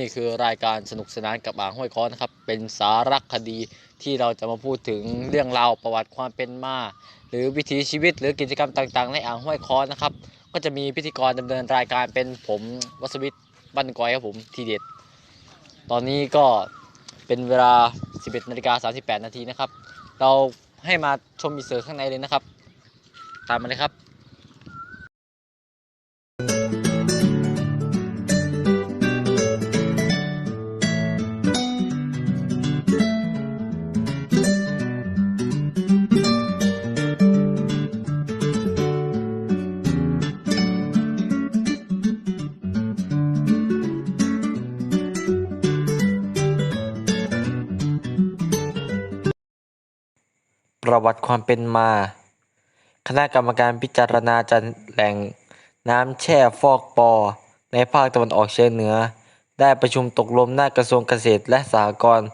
นี่คือรายการสนุกสนานกับอ่างห้วยค้อนะครับ เป็นสารคดีที่เราจะมาพูดถึงเรื่องราวประวัติความเป็นมา หรือวิถีชีวิตหรือกิจกรรมต่างๆ ในอ่างห้วยค้อนะครับ ก็จะมีพิธีกรดำเนินรายการเป็นผมวัสวิทย์บันกอยครับผมทีเด็ด ตอนนี้ก็เป็นเวลา 11นาฬิกา38นาทีนะครับ เราให้มาชมอีเสือข้างในเลยนะครับ ตามมาเลยครับ ประวัติความเป็นมา คณะกรรมการพิจารณาจัดแหล่งน้ำแช่ฟอกปอ ในภาคตะวันออกเฉียงเหนือ ได้ประชุมตกลงหน้ากระทรวงเกษตรและสหกรณ์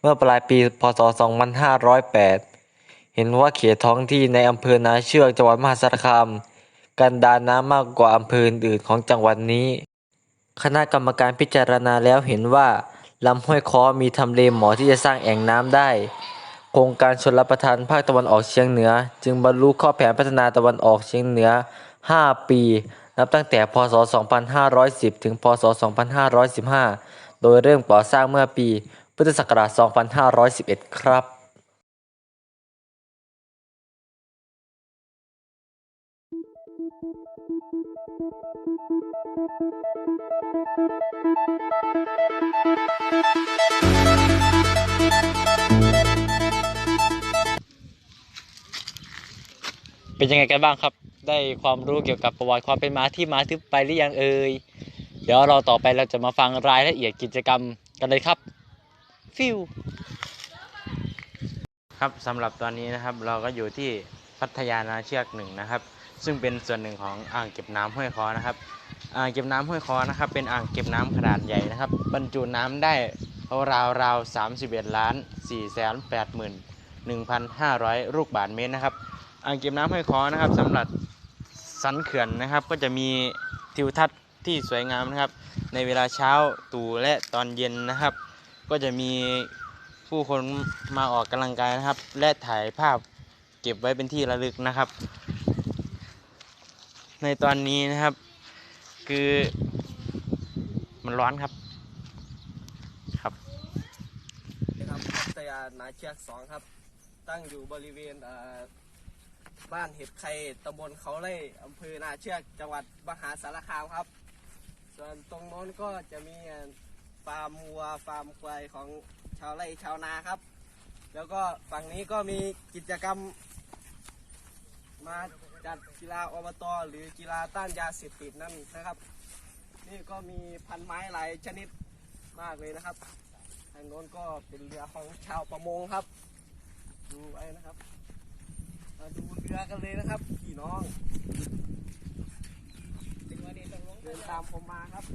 เมื่อปลายปีพศ 2508 เห็นว่าเขตท้องที่ในอำเภอนาเชือกจังหวัดมหาสารคาม กันดารน้ำมากกว่าอำเภออื่นของจังหวัดนี้ คณะกรรมการพิจารณาแล้วเห็นว่าลำห้วยคอมีทำเลเหมาะที่จะสร้างแอ่งน้ำได้ โครงการชนรับประทานภาคตะวันออกเฉียงเหนือ จึงบรรลุข้อแผนพัฒนาตะวันออกเฉียงเหนือ 5 ปี นับตั้งแต่ พศ 2510 ถึง พศ 2515 โดยเริ่มก่อสร้างเมื่อปี พุทธศักราช 2511 ครับ เป็นยังไงกันบ้างครับ ได้ความรู้เกี่ยวกับประวัติความเป็นมาที่มาที่ไปหรือยังเอ่ยเดี๋ยวเราต่อไปเราจะมาฟังรายละเอียดกิจกรรมกันเลยครับ ฟิวครับสำหรับตอนนี้นะครับเราก็อยู่ที่พัทยานาเชือกหนึ่งนะครับ ซึ่งเป็นส่วนหนึ่งของอ่างเก็บน้ำห้วยคอนะครับอ่างเก็บน้ำห้วยคอนะครับ เป็นอ่างเก็บน้ำขนาดใหญ่นะครับ บรรจุน้ำได้ราวราวสามสิบเอ็ดล้านสี่แสนแปดหมื่นหนึ่งพันห้าร้อยลูกบาศก์เมตรนะครับ อ่างเก็บน้ำห้วยคอนะครับสำหรับสันเขื่อนนะครับ ก็จะมีทิวทัศน์ที่สวยงามนะครับ ในเวลาเช้าตู่และตอนเย็นนะครับ ก็จะมีผู้คนมาออกกำลังกายนะครับ และถ่ายภาพเก็บไว้เป็นที่ระลึกนะครับ ในตอนนี้นะครับคือมันร้อนครับครับนะครับพัทยานาเชือกสองครับ ตั้งอยู่บริเวณเอ่อ บ้านเห็ดไข่ตำบลเขาไร่อำเภอนาเชือกจังหวัดมหาสารคามครับ ส่วนตรงโน้นก็จะมีฟาร์มวัวฟาร์มควายของชาวไร่ชาวนาครับ แล้วก็ฝั่งนี้ก็มีกิจกรรม มาจัดกีฬาอบตหรือกีฬาต้านยาเสพติดนั่นนะครับ นี่ก็มีพันไม้หลายชนิดมากเลยนะครับทางโน้นก็เป็นเรือของชาวประมงครับ ดูไว้นะครับ มาดูเรือกันเลยนะครับพี่น้องเดินตามผมมาครับแ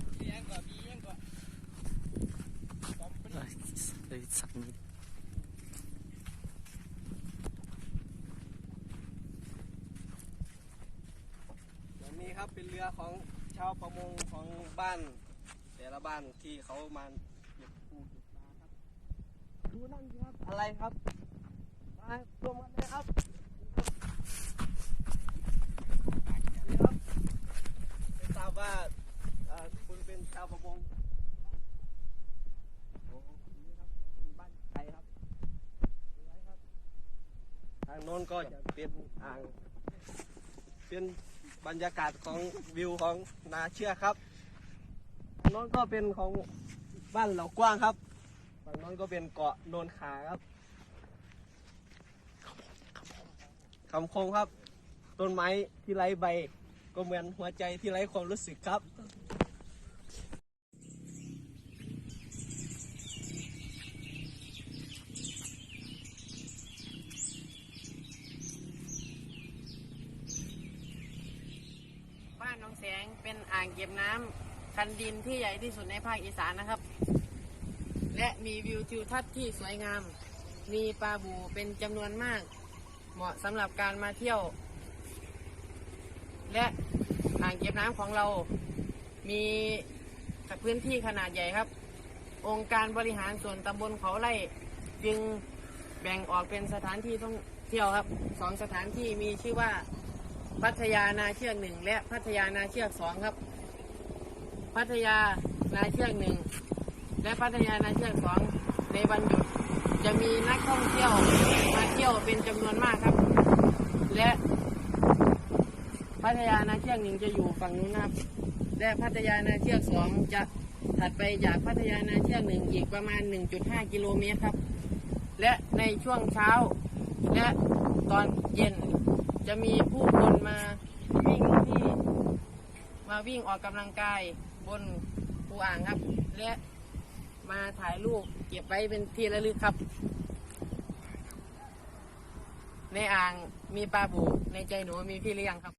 บบนี้ครับเป็นเรือของชาวประมงของบ้าน แต่ละบ้านที่เขามาเก็บปูเก็บปลาครับ ดูนั่นสิครับอะไรครับ มารวมกันเลยครับนี่ครับไม่ทราบว่าเอ่อคุณเป็น ชาวประมงโอ้นี่ครับเป็นบ้านไทยครับดูไว้ครับ ทางโน้นก็จะเป็นอ่าง เป็นบรรยากาศของวิวของนาเชื่อกครับทางโน้นก็เป็นของบ้านเหล่ากว้างครับฝั่งโน้นก็เป็นเกาะโนนขาครับคำคมครับ ต้นไม้ที่ไร้ใบ ก็เหมือนหัวใจที่ไร้ความรู้สึกครับ งเป็นอ่างเก็บน้ำคันดินที่ใหญ่ที่สุดในภาคอีสานนะครับ และมีวิวทิวทัศน์ที่สวยงาม มีปลาบูเป็นจำนวนมาก เหมาะสำหรับการมาเที่ยว และอ่างเก็บน้ำของเรา มีพื้นที่ขนาดใหญ่ครับ องค์การบริหารส่วนตำบลเขาไร่จึงแบ่งออกเป็นสถานที่ท่องเที่ยวครับสองสถานที่มีชื่อว่า พัทยานาเชือกหนึ่งและพัทยานาเชือกสองครับ พัทยานาเชือกหนึ่งและพัทยานาเชือกสองในวันหยุดจะมีนักท่องเที่ยวมาเที่ยวเป็นจำนวนมากครับ และพัทยานาเชือกหนึ่งจะอยู่ฝั่งนู้นครับ และพัทยานาเชือกสองจะถัดไปจากพัทยานาเชือกหนึ่งอีกประมาณ 1.5 กิโลเมตรครับ และในช่วงเช้า และตอนเย็น จะมีผู้คนมาวิ่งที่มาวิ่งออกกำลังกายบนภูอ่างครับ และมาถ่ายรูปเก็บไว้เป็นที่ระลึกครับ ในอ่างมีปลาบูในใจหนูมีพี่เลี้ยงครับ